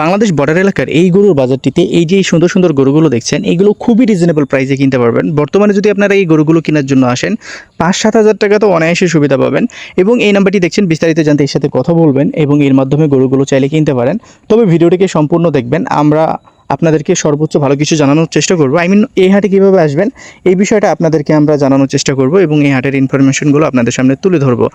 Bangladesh border এলাকার এই গরুর বাজারটিতে এই যে সুন্দর সুন্দর গরুগুলো দেখছেন, এগুলো খুবই রিজনেবল প্রাইসে কিনতে পারবেন। বর্তমানে যদি আপনারা এই গরুগুলো কেনার জন্য আসেন পাঁচ সাত হাজার টাকা তো অনায়াসে সুবিধা পাবেন এবং এই নাম্বারটি দেখছেন, বিস্তারিত জানতে এর সাথে কথা বলবেন এবং এর মাধ্যমে গরুগুলো চাইলে কিনতে পারেন। তবে ভিডিওটিকে সম্পূর্ণ দেখবেন, আমরা আপনাদেরকে সর্বোচ্চ ভালো কিছু জানানোর চেষ্টা করব। আই মিন এই হাটে কীভাবে আসবেন, এই বিষয়টা আপনাদেরকে আমরা জানানোর চেষ্টা করব এবং এই হাটের ইনফরমেশনগুলো আপনাদের সামনে তুলে ধরবো।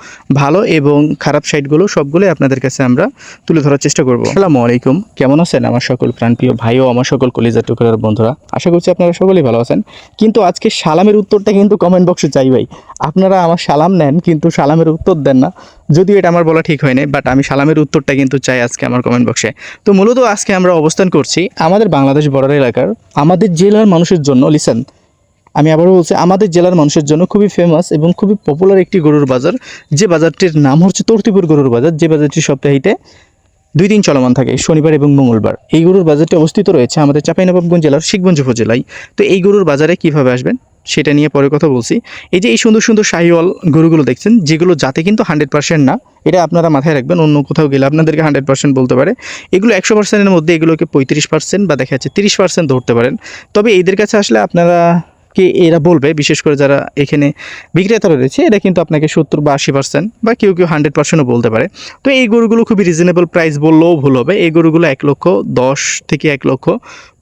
ভালো এবং খারাপ সাইডগুলো সবগুলোই আপনাদের কাছে আমরা তুলে ধরার চেষ্টা করব। আসসালামু আলাইকুম, কেমন আছেন আমার সকল প্রাণপ্রিয় ভাই ও আমার সকল কলিজা টুকরার বন্ধুরা? আশা করছি আপনারা সকলেই ভালো আছেন। কিন্তু আজকে সালামের উত্তরটা কিন্তু কমেন্ট বক্সে চাই ভাই। আপনারা আমার সালাম নেন, কিন্তু সালামের উত্তর দেন না। যদিও এটা আমার বলা ঠিক হয়নি বাট আমি সালামের উত্তরটা কিন্তু চাই আজকে আমার কমেন্ট বক্সে তো মূলত আজকে আমরা অবস্থান করছি আমাদের বাংলাদেশ বর্ডার এলাকার, আমাদের জেলার মানুষের জন্য লিসেন আমি আবারও বলছি, আমাদের জেলার মানুষের জন্য খুবই ফেমাস এবং খুবই পপুলার একটি গরুর বাজার, যে বাজারটির নাম হচ্ছে তর্তিপুর গরুর বাজার, যে বাজারটি সপ্তাহিতে দুই দিন চলমান থাকে, শনিবার এবং মঙ্গলবার। এই গরুর বাজারটি অবস্থিত রয়েছে আমাদের চাঁপাইনবাবগঞ্জ জেলার শিখগঞ্জ উপজেলায়। তো এই গরুর বাজারে কীভাবে আসবেন? সেটা নিয়ে পরে কথা বলছি। এই যে এই সুন্দর সুন্দর শাহিওয়াল গরুগুলো দেখছেন, যেগুলো যাতে কিন্তু হান্ড্রেড পার্সেন্ট না, এটা আপনারা মাথায় রাখবেন, অন্য কোথাও গেলে আপনাদেরকে হান্ড্রেড পার্সেন্ট বলতে পারে। এগুলো একশো পার্সেন্টের মধ্যে এগুলোকে পঁয়ত্রিশ পার্সেন্ট বা দেখা যাচ্ছে তিরিশ পার্সেন্ট ধরতে পারেন। তবে এদের কাছে আসলে আপনারা কে এরা বলবে, বিশেষ করে যারা এখানে বিক্রেতারা রয়েছে, এরা কিন্তু আপনাকে সত্তর বা আশি পার্সেন্ট বা কেউ কেউ হান্ড্রেড পার্সেন্টও বলতে পারে। তো এই গরুগুলো খুবই রিজনেবল প্রাইস বললেও ভুল হবে। এই গরুগুলো এক লক্ষ দশ থেকে এক লক্ষ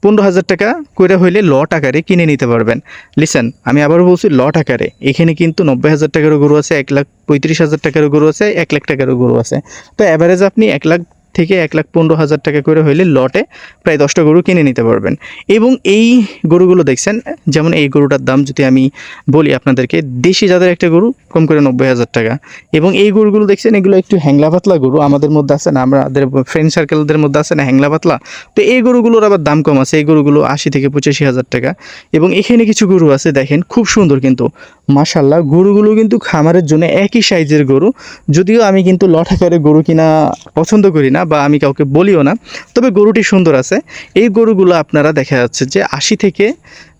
পনেরো হাজার টাকা করে হইলে লট আকারে কিনে নিতে পারবেন। লিসেন আমি আবারও বলছি লট আকারে। এখানে কিন্তু নব্বই হাজার টাকারও গরু আছে, এক লাখ পঁয়ত্রিশ হাজার টাকারও গরু আছে, এক লাখ টাকারও গরু আছে। তো অ্যাভারেজ আপনি এক লাখ থেকে এক লাখ পনেরো হাজার টাকা করে হইলে লটে প্রায় দশটা গরু কিনে নিতে পারবেন। এবং এই গরুগুলো দেখছেন, যেমন এই গরুটার দাম যদি আমি বলি আপনাদেরকে, দেশি জাতের একটা গরু কম করে নব্বই হাজার টাকা। এবং এই গরুগুলো দেখছেন, এগুলো একটু হ্যাংলা পাতলা গরু, আমাদের মধ্যে আছে না, আমাদের ফ্রেন্ড সার্কেলদের মধ্যে আছে না, হ্যাংলা পাতলা। তো এই গরুগুলোর আবার দাম কম আছে, এই গরুগুলো আশি থেকে পঁচাশি হাজার টাকা। এবং এখানে কিছু গরু আছে, দেখেন, খুব সুন্দর কিন্তু। মাশাল্লাহ গরুগুলো কিন্তু খামারের জন্য একই সাইজের গরু। যদিও আমি কিন্তু লট আকারে গরু কিনা পছন্দ করি না বা আমি কাউকে বলিও না, তবে গরুটি সুন্দর আছে। এই গরুগুলো আপনারা দেখা যাচ্ছে যে আশি থেকে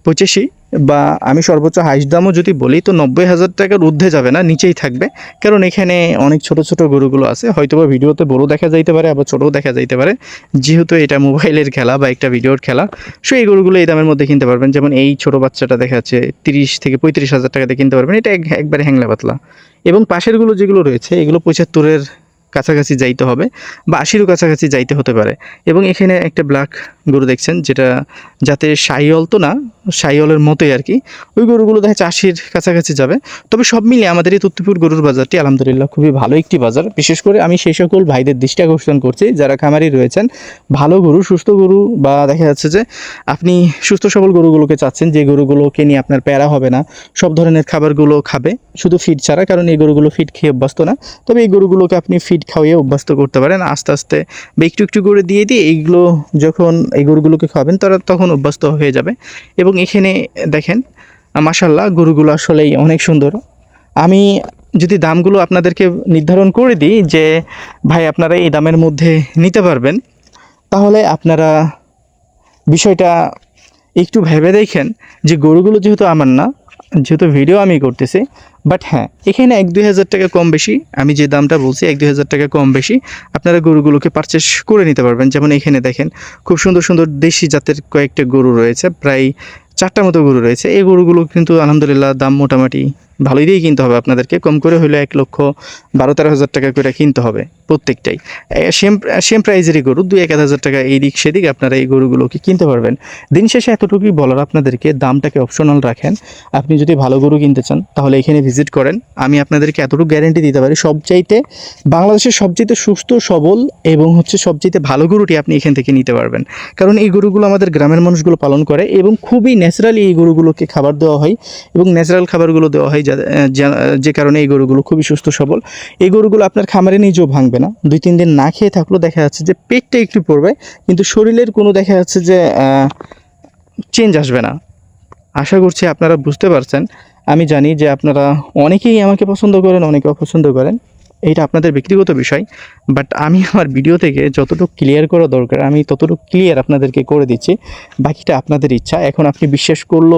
পঁচাশি বা আমি সর্বোচ্চ হাইস্ট দামও যদি বলি, তো নব্বই হাজার টাকার ঊর্ধ্বে যাবে না, নিচেই থাকবে। কারণ এখানে অনেক ছোট ছোট গরুগুলো আছে হয়তো বা ভিডিওতে বড়ো দেখা যাইতে পারে, আবার ছোটও দেখা যাইতে পারে। যেহেতু এটা মোবাইলের খেলা বা একটা ভিডিওর খেলা, সো এই গরুগুলো এই দামের মধ্যে কিনতে পারবেন। যেমন এই ছোট বাচ্চাটা দেখা যাচ্ছে তিরিশ থেকে পঁয়ত্রিশ হাজার টাকাতে কিনতে পারবেন, এটা এক- একবারে হ্যাংলা পাতলা। এবং পাশেরগুলো যেগুলো রয়েছে, এগুলো পঁচাত্তরের কাছাকাছি যাইতে হবে বা আশিরও কাছাকাছি যাইতে হতে পারে। এবং এখানে একটা ব্ল্যাক গরু দেখছেন, যেটা যাতে সাইয়ল তো না সাইয়লের মতোই আর কি। ওই গরুগুলো দেখা আশির কাছাকাছি যাবে। তবে সব মিলিয়ে আমাদের এই তত্ত্বপুর গরুর বাজারটি আলহামদুলিল্লাহ খুবই ভালো একটি বাজার। বিশেষ করে আমি সেই সকল ভাইদের দৃষ্টি আকর্ষণ করছি, যারা খামারি রয়েছেন। ভালো গরু, সুস্থ গরু বা দেখা যাচ্ছে যে আপনি সুস্থ সবল গরুগুলোকে চাচ্ছেন, যে গরুগুলোকে নিয়ে আপনার প্যারা হবে না, সব ধরনের খাবারগুলো খাবে। শুধু ফিড ছাড়া, কারণ এই গরুগুলো ফিড খেয়ে অভ্যস্ত না। তবে এই গরুগুলোকে আপনি ফিড খাওয়িয়ে অভ্যস্ত করতে পারেন। আস্তে আস্তে বা একটু একটু করে দিয়ে দিয়ে এইগুলো যখন এই গরুগুলোকে খাবেন তারা তখন অভ্যস্ত হয়ে যাবে। এবং এখানে দেখেন মাসাল্লাহ গরুগুলো আসলেই অনেক সুন্দর। আমি যদি দামগুলো আপনাদেরকে নির্ধারণ করে দিই যে, ভাই, আপনারা এই দামের মধ্যে নিতে পারবেন, তাহলে আপনারা বিষয়টা একটু ভেবে দেখেন যে, গরুগুলো যেহেতু আমার না, যেহেতু ভিডিও আমি করতেছি বাট হ্যাঁ এখানে এক দুই হাজার টাকা কম বেশি, আমি যে দামটা বলছি, এক দুই হাজার টাকা কম বেশি, আপনারা গরুগুলোকে পারচেস করে নিতে পারবেন। যেমন এখানে দেখেন, খুব সুন্দর সুন্দর দেশি জাতের কয়েকটা গরু রয়েছে, প্রায় চারটা মতো গরু রয়েছে। এই গরুগুলো কিন্তু আলহামদুলিল্লাহ দাম মোটামুটি ভালোই দিয়েই কিনতে হবে। আপনাদেরকে কম করে হলে এক লক্ষ বারো তেরো হাজার টাকা করে কিনতে হবে। প্রত্যেকটাই। সেম সেম প্রাইজেরই গরু, দুই এক হাজার টাকা এই দিক সেদিক আপনারা এই গরুগুলোকে কিনতে পারবেন। দিন শেষে এতটুকুই বলার আপনাদেরকে, দামটাকে অপশনাল রাখেন। আপনি যদি ভালো গরু কিনতে চান, তাহলে এখানে ভিজিট করেন। আমি আপনাদেরকে এতটুকু গ্যারেন্টি দিতে পারি, সবচাইতে বাংলাদেশের সবচাইতে সুস্থ, সবল এবং হচ্ছে সবচাইতে ভালো গরুটি আপনি এখান থেকে নিতে পারবেন। কারণ এই গরুগুলো আমাদের গ্রামের মানুষগুলো পালন করে এবং খুবই ন্যাচারালি এই গরুগুলোকে খাবার দেওয়া হয় এবং ন্যাচারাল খাবারগুলো দেওয়া হয় যে কারণে এই গরুগুলো খুবই সুস্থ, সবল। এই গরুগুলো আপনার খামারে নিজেও ভাঙবে। না। দুই, তিন দিন না খেয়ে থাকলেও দেখা যাচ্ছে যে পেটটা একটু পড়বে, কিন্তু শরীরের কোনো দেখা যাচ্ছে যে চেঞ্জ আসবে না। আশা করছি আপনারা বুঝতে পারছেন। আমি জানি যে আপনারা অনেকেই আমাকে পছন্দ করেন, অনেকে অপছন্দ করেন। এইটা আপনাদের ব্যক্তিগত বিষয়। বাট আমি আমার ভিডিও থেকে যতটুকু ক্লিয়ার করা দরকার, আমি ততটুকু ক্লিয়ার আপনাদেরকে করে দিচ্ছি। বাকিটা আপনাদের ইচ্ছা। এখন আপনি বিশ্বাস করল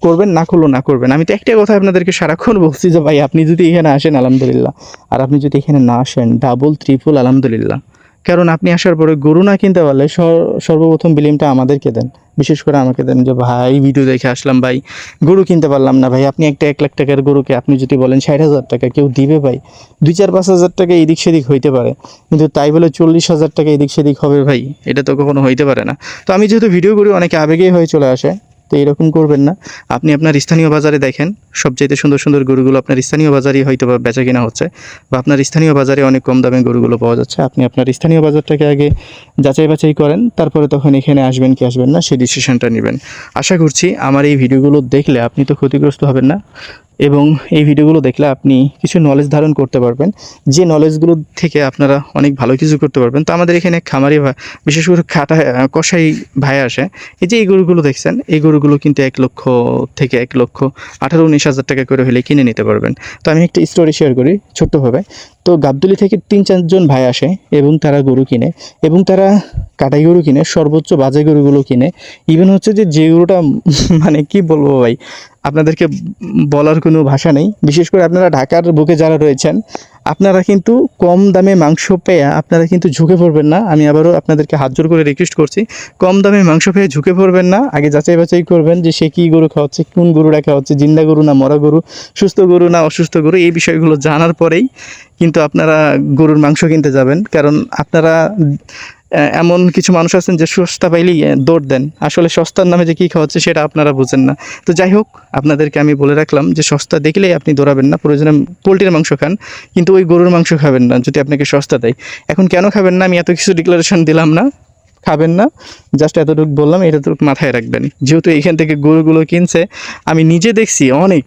করবেন, না করল না করবেন। আমি তো একটাই কথা আপনাদেরকে সারাক্ষণ বলছি যে, ভাই, আপনি যদি এখানে আসেন, আলহামদুলিল্লাহ। আর আপনি যদি এখানে না আসেন ডাবল ত্রিপুল আলহামদুলিল্লাহ। কারণ আপনি আসার পরে গরু না কিনতে পারলে সর- সর্বপ্রথম বিলিমটা আমাদেরকে দেন। বিশেষ করে আমাকে দেন যে, ভাই ভিডিও দেখে আসলাম, ভাই, গরু কিনতে পারলাম না, ভাই। আপনি একটা এক লাখ টাকার গরুকে, আপনি যদি বলেন ষাট হাজার টাকা, কেউ দিবে, ভাই। দুই চার পাঁচ হাজার টাকা এদিক সেদিক হইতে পারে। কিন্তু তাই বলে চল্লিশ হাজার টাকা এদিক সেদিক হবে, ভাই, এটা তো কখনো হইতে পারে না। তো আমি যেহেতু ভিডিও করি, অনেকে আবেগেই হয়ে চলে আসে। তো এরকম করবেন না। আপনি আপনার স্থানীয় বাজারে দেখেন, সবচাইতে সুন্দর সুন্দর গরুগুলো আপনার স্থানীয় বাজারেই হয়তো বা বেচা কেনা হচ্ছে বা আপনার স্থানীয় বাজারে অনেক কম দামে গরুগুলো পাওয়া যাচ্ছে। আপনি আপনার স্থানীয় বাজারটাকে আগে যাচাই বাছাই করেন, তারপরে তখন এখানে আসবেন কি আসবেন না, সেই ডিসিশনটা নেবেন। আশা করছি আমার এই ভিডিওগুলো দেখলে আপনি তো ক্ষতিগ্রস্ত হবেন না। এবং এই ভিডিওগুলো দেখলে আপনি কিছু নলেজ ধারণ করতে পারবেন। যে নলেজগুলো থেকে আপনারা অনেক ভালো কিছু করতে পারবেন। তো আমাদের এখানে খামারি বিশেষ করে খাটা কষাই ভাই আসে। এই যে এই গরুগুলো দেখছেন, এই গরুগুলো কিন্তু এক লক্ষ থেকে এক লক্ষ আঠারো, উনিশ হাজার টাকা করে হলে কিনে নিতে পারবেন। তো আমি একটা স্টোরি শেয়ার করি ছোট্টভাবে তো গাবদুলি থেকে তিন চারজন ভাই আসে এবং তারা গরু কিনে এবং তারা কাটাই গরু কিনে, সর্বোচ্চ বাজে গরুগুলো কিনে। ইভেন হচ্ছে যে যে গরুটা মানে কি বলব ভাই, আপনাদেরকে বলার কোনো ভাষা নেই। বিশেষ করে আপনারা ঢাকার বুকে যারা রয়েছেন আপনারা কিন্তু কম দামে মাংস পেয়ে আপনারা কিন্তু ঝুঁকে পড়বেন না। আমি আবারও আপনাদেরকে হাত জোর করে রিকোয়েস্ট করছি। কম দামে মাংস পেয়ে ঝুঁকে পড়বেন না। আগে যাচাই বাছাই করবেন যে সে কী গরু খাওয়াচ্ছে, কোন গরুটা খাওয়াচ্ছে, জিন্দা গরু না মরা গরু, সুস্থ গরু না অসুস্থ গরু, এই বিষয়গুলো জানার পরেই কিন্তু আপনারা গরুর মাংস কিনতে যাবেন। কারণ আপনারা এমন কিছু মানুষ আছেন যে সস্তা পাইলেই দৌড় দেন। আসলে সস্তার নামে যে কী খাওয়াচ্ছে সেটা আপনারা বুঝেন না। তো যাই হোক, আপনাদেরকে আমি বলে রাখলাম যে সস্তা দেখলেই আপনি দৌড়াবেন না। প্রয়োজনে পোলট্রির মাংস খান, কিন্তু ওই গরুর মাংস খাবেন না, যদি আপনাকে সস্তা দেয়। এখন কেন খাবেন না? আমি এত কিছু ডিক্লারেশন দিলাম না। খাবেন না। জাস্ট এতটুকু বললাম, এতটুকু মাথায় রাখবেন। যেহেতু এইখান থেকে গরুগুলো কিনছে, আমি নিজে দেখছি অনেক।